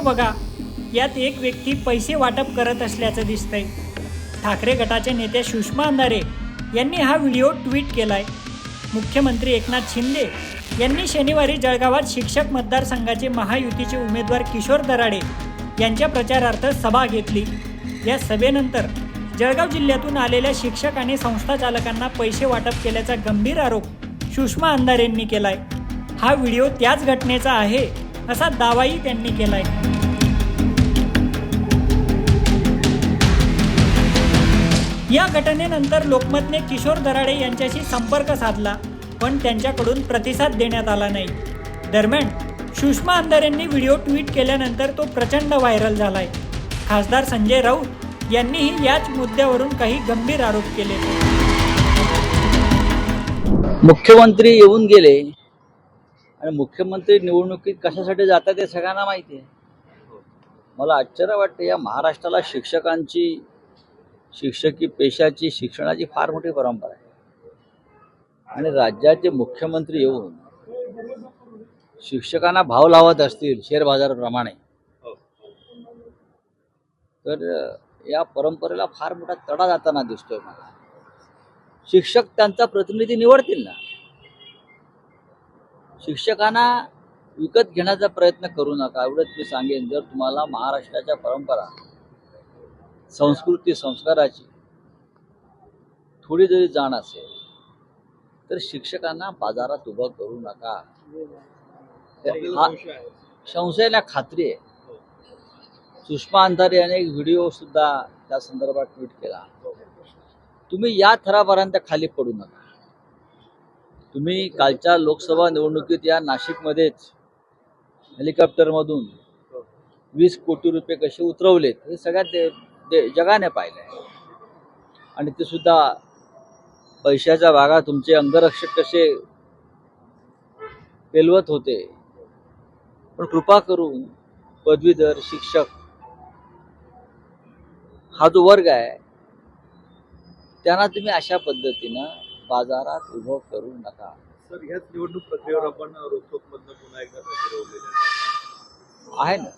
बघा. यात एक व्यक्ती पैसे वाटप करत असल्याचं दिसतंय. ठाकरे गटाचे नेते सुषमा अंधारे यांनी हा व्हिडिओ ट्विट केलाय. मुख्यमंत्री एकनाथ शिंदे यांनी शनिवारी जळगावात शिक्षक मतदारसंघाचे महायुतीचे उमेदवार किशोर दराडे यांच्या प्रचारार्थ सभा घेतली. या सभेनंतर जळगाव जिल्ह्यातून आलेल्या शिक्षक आणि संस्था चालकांना पैसे वाटप केल्याचा गंभीर आरोप सुषमा अंधारेंनी केलाय. हा व्हिडिओ त्याच घटनेचा आहे. असा दावाही त्यांनी केलाय. या घटनेनंतर लोकमतने किशोर दराडे यांच्याशी संपर्क साधला पण त्यांच्याकडून प्रतिसाद देण्यात आला नाही. दरम्यान सुषमा अंधारेंनी व्हिडिओ ट्विट केल्यानंतर तो प्रचंड व्हायरल झालाय. खासदार संजय राऊत यांनीही याच मुद्द्यावरून काही गंभीर आरोप केले. मुख्यमंत्री येऊन गेले आणि मुख्यमंत्री निवडणुकीत कशासाठी जातात ते सगळ्यांना माहिती आहे. मला आश्चर्य वाटतं या महाराष्ट्राला शिक्षकांची शिक्षकी पेशाची शिक्षणाची फार मोठी परंपरा आहे. आणि राज्याचे मुख्यमंत्री येऊन शिक्षकांना भाव लावत असतील शेअर बाजाराप्रमाणे तर या परंपरेला फार मोठा तडा जाताना दिसतोय मला. शिक्षक त्यांचा प्रतिनिधी निवडतील ना? शिक्षकांना विकत घेण्याचा प्रयत्न करू नका. एवढंच मी सांगेन. जर तुम्हाला महाराष्ट्राच्या परंपरा संस्कृती संस्काराची थोडी जरी जाण असेल तर शिक्षकांना बाजारात उभं करू नका. हा संशयाला खात्री आहे. सुषमा अंधारे याने एक व्हिडिओ सुद्धा त्या संदर्भात ट्विट केला. तुम्ही या थरापर्यंत खाली पडू नका. तुम्ही कालच्या लोकसभा निवडणुकीत या नाशिकमध्येच हेलिकॉप्टरमधून वीस कोटी रुपये कसे उतरवलेत हे सगळ्यात दे, दे, जगाने पाहिलं आणि ते सुद्धा पैशाच्या भागा तुमचे अंगरक्षक कसे पेलवत होते. पण कृपा करून पदवीधर शिक्षक हा जो वर्ग आहे त्यांना तुम्ही अशा पद्धतीनं बाजारात उभं करू नका. सर ह्याच निवडणूक प्रक्रियेवर आपण पुन्हा एकदा फिरवलेलं आहे ना?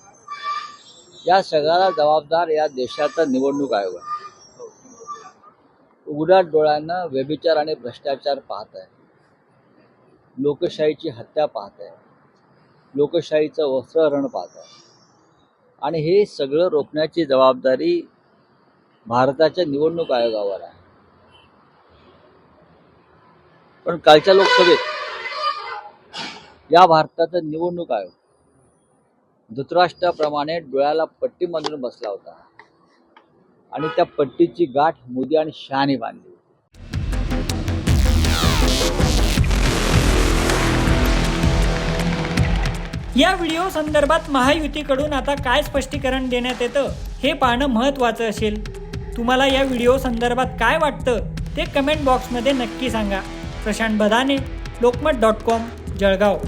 या सगळ्याला जबाबदार या देशाचा निवडणूक आयोग आहे. उघड्या डोळ्यानं व्यभिचार आणि भ्रष्टाचार पाहत आहे. लोकशाहीची हत्या पाहत आहे. लोकशाहीचं वस्त्रहरण पाहत आहे. आणि हे सगळं रोखण्याची जबाबदारी भारताच्या निवडणूक आयोगावर आहे. पण कालच्या लोकसभेत या भारताचा निवडणूक आयोग धृतराष्ट्राप्रमाणे डोळ्याला पट्टी बांधून बसला होता. आणि त्या पट्टीची गाठ मोदी आणि शहाने बांधली या व्हिडिओ संदर्भात महायुतीकडून आता काय स्पष्टीकरण देण्यात येतं हे पाहणं महत्त्वाचं असेल. तुम्हाला या व्हिडिओ संदर्भात काय वाटतं ते कमेंट बॉक्समध्ये नक्की सांगा. Prashant Badane Lokmat dot com Jalgaon.